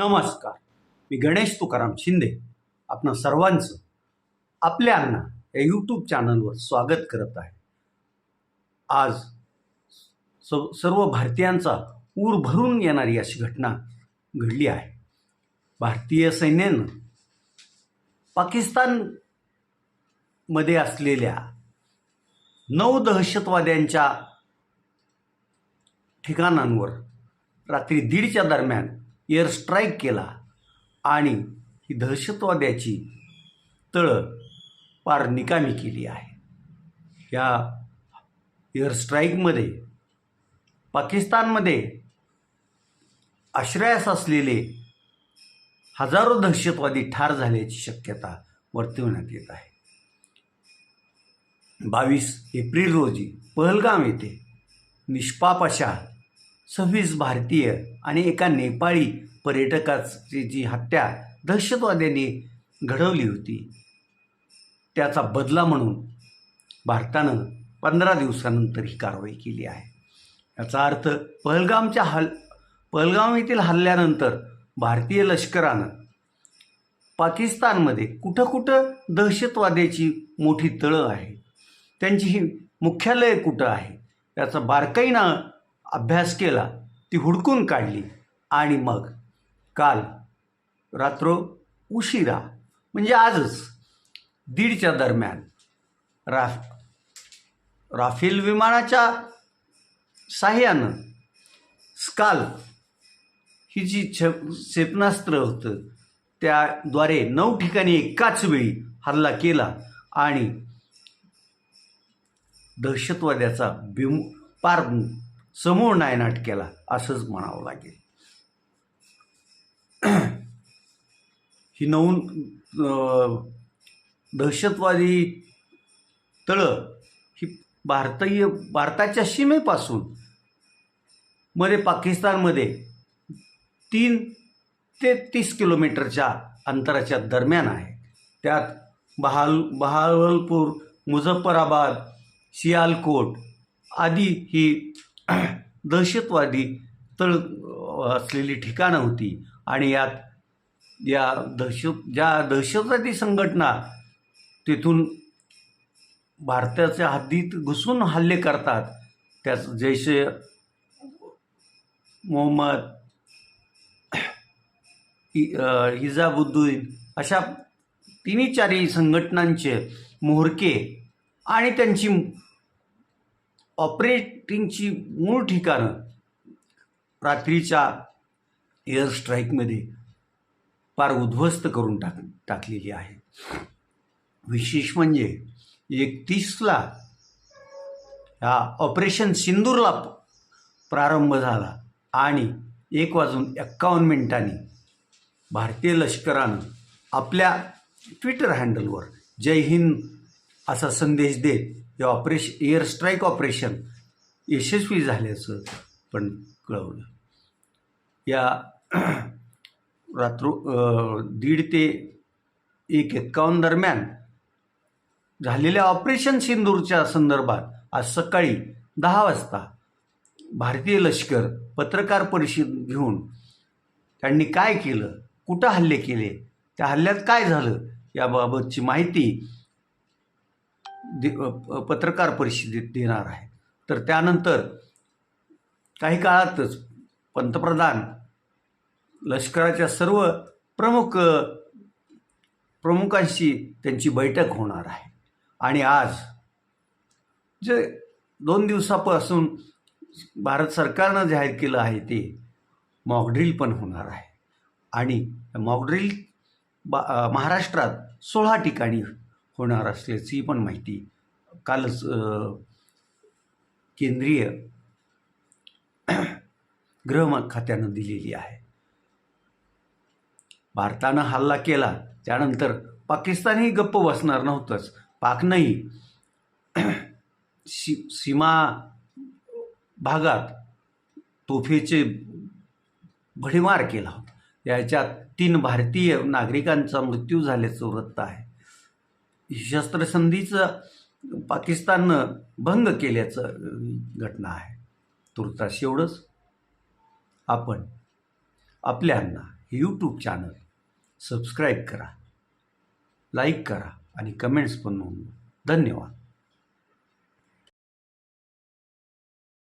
नमस्कार. मी गणेश तुकाराम शिंदे. आपण सर्वांचं आपल्या अण्णा या यूट्यूब चॅनलवर स्वागत करत आहे. आज स सर्व भारतीयांचा ऊर भरून येणारी अशी घटना घडली आहे. भारतीय सैन्यानं पाकिस्तानमध्ये असलेल्या नऊ दहशतवाद्यांच्या ठिकाणांवर रात्री दीडच्या दरम्यान एअर स्ट्राईक केला आणि ही दहशतवाद्याची तळं पार निकामी केली आहे. या एअर स्ट्राईकमध्ये पाकिस्तानमध्ये आश्रयास असलेले हजारो दहशतवादी ठार झाल्याची शक्यता वर्तवण्यात येत आहे. बावीस एप्रिल रोजी पहलगाम येथे निष्पाप अशा सव्वीस भारतीय आणि एका नेपाळी पर्यटकाची जी हत्या दहशतवाद्यांनी घडवली होती त्याचा बदला म्हणून भारतानं पंधरा दिवसानंतर ही कारवाई केली आहे. याचा अर्थ पहलगामच्या हल पहलगाम येथील हल्ल्यानंतर भारतीय लष्करानं पाकिस्तानमध्ये कुठं कुठं दहशतवाद्याची मोठी तळं आहे त्यांची ही मुख्यालय कुठं आहे याचा बारकाईनं अभ्यास केला ती हुडकून काढली आणि मग काल रात्र उशिरा म्हणजे आजच दीडच्या दरम्यान राफ राफेल विमानाच्या साह्यानं स्काल ही जी छ क्षेपणास्त्र होतं त्याद्वारे नऊ ठिकाणी एकाच वेळी हल्ला केला आणि दहशतवाद्याचा बिम पार समूळ नायनाट केला असंच म्हणावं लागेल. ही नऊन दहशतवादी तळं ही भारतीय भारताच्या सीमेपासून मध्ये पाकिस्तानमध्ये तीन ते तीस किलोमीटरच्या अंतराच्या दरम्यान आहे. त्यात बहाल बहावलपूर मुझफ्फराबाद सियालकोट आदी ही दहशतवादी तळ असलेली ठिकाणं होती आणि यात या दहशत ज्या दहशतवादी संघटना तिथून भारताच्या हद्दीत घुसून हल्ले करतात त्याच जैसे मोहम्मद हिजाबुद्दीन अशा तिन्ही चारही संघटनांचे मोहरके आणि त्यांची ऑपरेटिंगची मूळ ठिकाणं रात्रीच्या एअर स्ट्राईकमध्ये फार उद्ध्वस्त करून टाक टाकलेली आहे. विशेष म्हणजे एकतीसला ह्या ऑपरेशन सिंदूरला प्रारंभ झाला आणि एक वाजून एक्कावन्न मिनिटांनी भारतीय लष्करानं आपल्या ट्विटर हँडलवर जय हिंद असा संदेश देत हे ऑपरेशन एअर स्ट्राईक ऑपरेशन यशस्वी झाल्याचं पण कळवलं. या रात्र दीड ते एक एक्कावन्न दरम्यान झालेल्या ऑपरेशन सिंदूरच्या संदर्भात आज सकाळी दहा वाजता भारतीय लष्कर पत्रकार परिषद घेऊन त्यांनी काय केलं कुठं हल्ले केले त्या हल्ल्यात काय झालं याबाबतची माहिती दे पत्रकार परिषदेत देणार आहे. तर त्यानंतर काही काळातच पंतप्रधान लष्कराच्या सर्व प्रमुख प्रमुखांशी त्यांची बैठक होणार आहे. आणि आज जे दोन दिवसापासून भारत सरकारनं जाहीर केलं आहे ते मॉकड्रिल पण होणार आहे. आणि मॉकड्रिल बा महाराष्ट्रात सोळा ठिकाणी होणार असल्याची पण माहिती. कालच केंद्रीय गृह खात्यानं दिलेली आहे. भारतानं हल्ला केला. त्यानंतर पाकिस्तानही गप्प बसणार नव्हतंच. पाकनंही सी सीमा भागात तोफेचे भडीमार केला होता. याच्यात तीन भारतीय नागरिकांचा मृत्यू झाल्याचं वृत्त आहे. शस्त्रसंधीचं पाकिस्ताननं भंग केल्याचं घटना आहे. तुर्तास एवढंच. आपण आपल्यांना यूट्यूब चॅनल सबस्क्राईब करा लाईक करा आणि कमेंट्स पण नोंदवा. धन्यवाद.